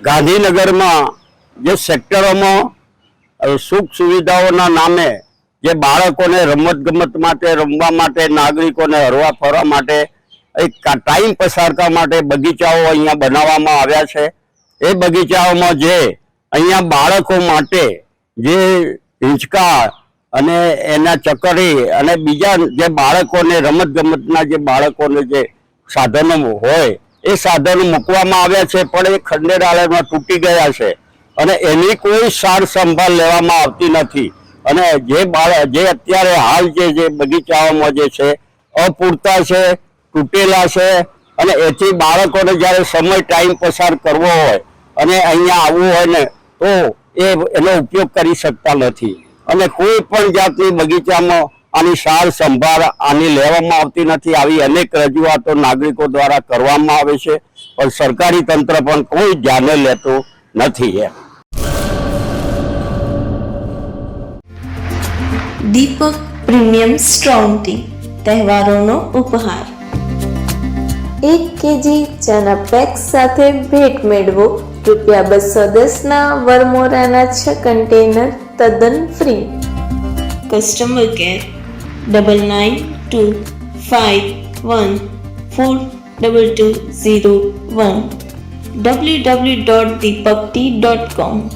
ગાંધીનગરમાં જે સેક્ટરોમાં સુખ સુવિધાઓના નામે જે બાળકોને રમત ગમત માટે, રમવા માટે, નાગરિકોને હરવા ફરવા માટે, એક ટાઈમ પસાર કરવા માટે બગીચાઓ અહીંયા બનાવવામાં આવ્યા છે. એ બગીચાઓમાં જે અહીંયા બાળકો માટે જે હિંચકા અને એના ચકરી અને બીજા જે બાળકોને રમત ગમતના જે બાળકોને જે સાધનો હોય એ સાધનો મૂકવામાં આવ્યા છે, પણ એ ખંડેરાળામાં તૂટી ગયા છે. અને એની કોઈ સાર સંભાળ લેવામાં આવતી નથી. અને જે બાળક જે અત્યારે હાલ જે જે બગીચાઓમાં જે છે, અપૂરતા છે, તૂટેલા છે, અને એથી બાળકોને જ્યારે સમય ટાઈમ પસાર કરવો હોય, અને અહીંયા આવવું હોય ને, તો એ, એનો ઉપયોગ કરી શકતા નથી. અને કોઈ પણ જાતની બગીચામાં આની સાર સંભાળ આની લેવામાં આવતી નથી. આવી અનેક રજૂઆતો નાગરિકો દ્વારા કરવામાં આવે છે. પણ સરકારી તંત્ર પણ કોઈ ધ્યાને લેતું નથી એમ. દીપક પ્રીમિયમ સ્ટ્રોંગ ટી તહેવારોનો ઉપહાર. એક કેજી ચાના પેક સાથે ભેટ મેળવો. રૂપિયા બસો દસના વરમોરાના છ કન્ટેનર તદ્દન free. Customer care double nine two five one four double two zero one www.deepakti.com